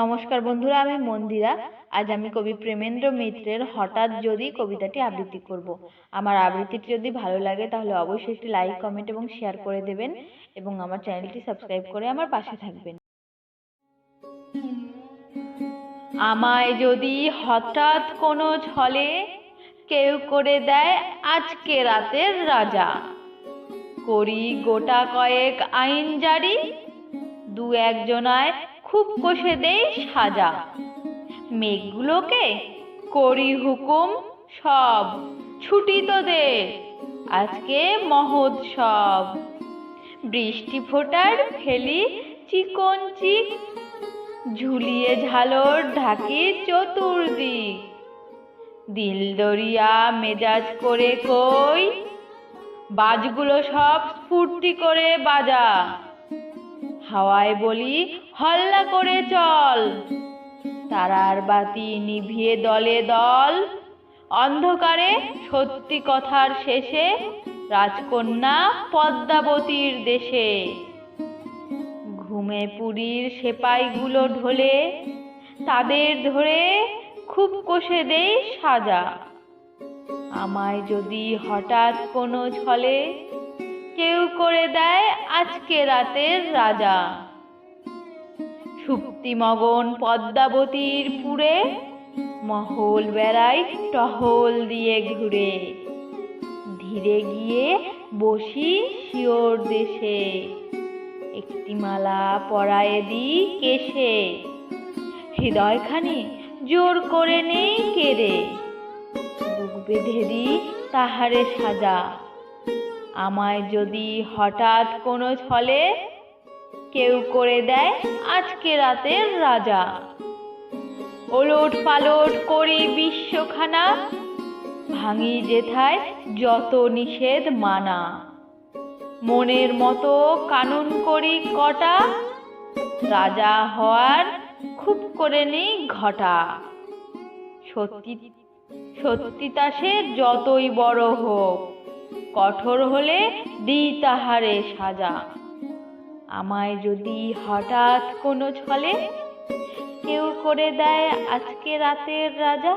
নমস্কার বন্ধুরা, আমি মন্দিরা। আজ আমি কবি প্রেমেন্দ্র মিত্রের হঠাৎ যদি কবিতাটি আবৃত্তি করব। আমার আবৃত্তিটি যদি ভালো লাগে, তাহলে অবশ্যই একটি লাইক কমেন্ট এবং শেয়ার করে দেবেন এবং আমার চ্যানেলটি সাবস্ক্রাইব করে আমার পাশে থাকবেন। আমায় যদি হঠাৎ কোনো ছলে কেউ করে দেয় আজকে রাতের রাজা, করি গোটা কয়েক আইন জারি, দু একজনায় খুব কষে দেই সাজা। মেঘগুলোকে করি হুকুম সব, ছুটি তো দে আজকে মহোৎসব। বৃষ্টি ফোটার ফেলি চিকন চিক, ঝুলিয়ে ঝালর ঢাকি চতুর্দিক। দিল দরিয়া মেজাজ করে কই, বাজগুলো সব স্ফূর্তি করে বাজা। হাওয়ায় বলি, হল্লা করে চল। তারার বাতি নিভিয়ে দলে দল। অন্ধকারে সত্যি কথার শেষে রাজকন্যা পদ্মাবতীর দেশে। ঘুমে পুরীর সেপাইগুলো ঢোলে, তাদের ধরে খুব কষে দেই সাজা। আমায় যদি হঠাৎ কোনো ছলে কেউ করে দেয় আজকে রাতের রাজা। সুপ্তিমগন পদ্মাবতীর পুরে মহল বেড়াই টহল দিয়ে ঘুরে। ধীরে গিয়ে বসি শিওর দেশে। একটি মালা পরায়ে দিই কেশে। হৃদয়খানি জোর করে নেই কেড়ে। বুক বেঁধে দিই তাহারে সাজা। আমায় যদি হঠাৎ কোনো ছলে কেউ করে দেয় আজকে রাতের রাজা। ওলট পালট করি বিশ্বখানা, ভাঙি যেথায় যত নিষেধ মানা। মনের মতো কানুন করি কটা, রাজা হওয়ার খুব করে নেই ঘটা। সত্যি সত্যি তা সে যতই বড় হোক। কঠোর হলে দিই তাহারে সাজা। আমায় যদি হঠাৎ কোনো ছলে, কেউ করে দেয় আজকে রাতের রাজা?